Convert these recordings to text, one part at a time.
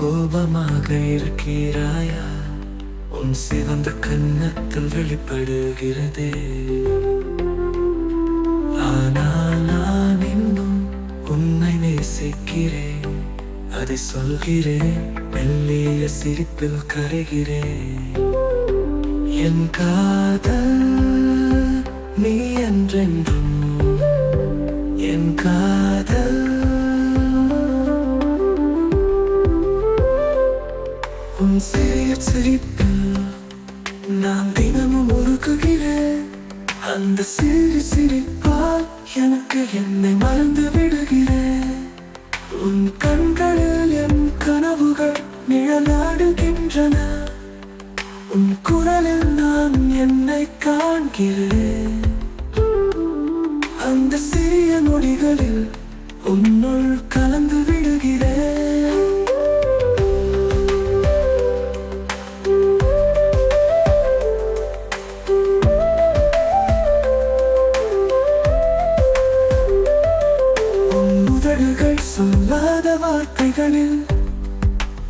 கோபமாக இருக்கிறாயா? உன் சிவந்த கன்னத்தில் வெளிப்படுகிறதே. ஆனால் நான் இன்னும் உன்னை நேசிக்கிறேன். அதை சொல்கிறேன் மெல்லிய சிரிப்பில் கரைகிறேன். என் காதல் நீ என்றென்றும் என் காதல் உன் சிறிய சிரிப்பில் நான் தினமும் உருகுகிறேன் அந்த சிறு சிரிப்பால் எனக்கு என்னை மறந்து விடுகிறேன். உன் கண்களில் என் கனவுகள் நிழலாடுகின்றன. உன் குரலில் நான் என்னை காண்கிறேன். அந்த சிறிய நொடிகளில் உன்னுள் கலந்து விடுகிறேன். சொல்லாத வார்த்தைகளில்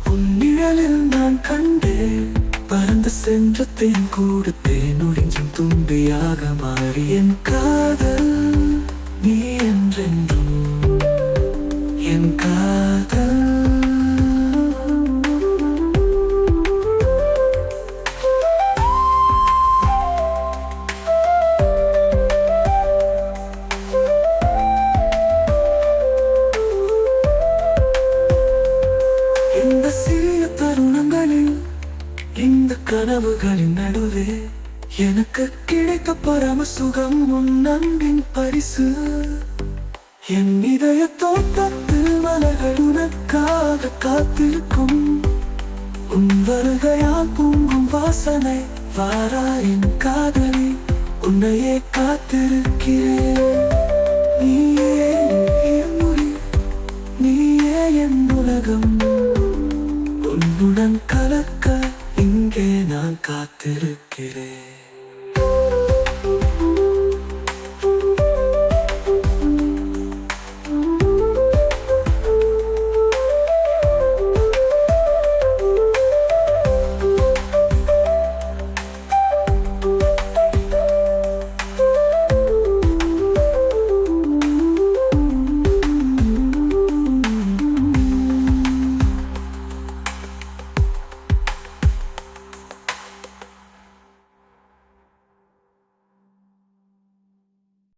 உன்னிழலில் நான் கண்டேன். பறந்து சென்ற தேன் கூட தேனொழிஞ்சும் தும்பியாக மாறி என் காதல் நீ என்றென்றும். என் காதல் கனவுகளின் நடுவே எனக்கு கிடைக்க பரம சுகம் உன் அன்பின் பரிசு. என் இதய தோட்டத்தில் மலர்கள் உனக்காக காத்திருக்கும். உன் வருகையால் பூங்கும் வாசனை வாராயின் காதலி உன்னையே காத்திருக்கிறேன். நீயே என் நீயே என் உலகம். உன்னுடன் கலக்க நான் காத்திருக்கிறேன்.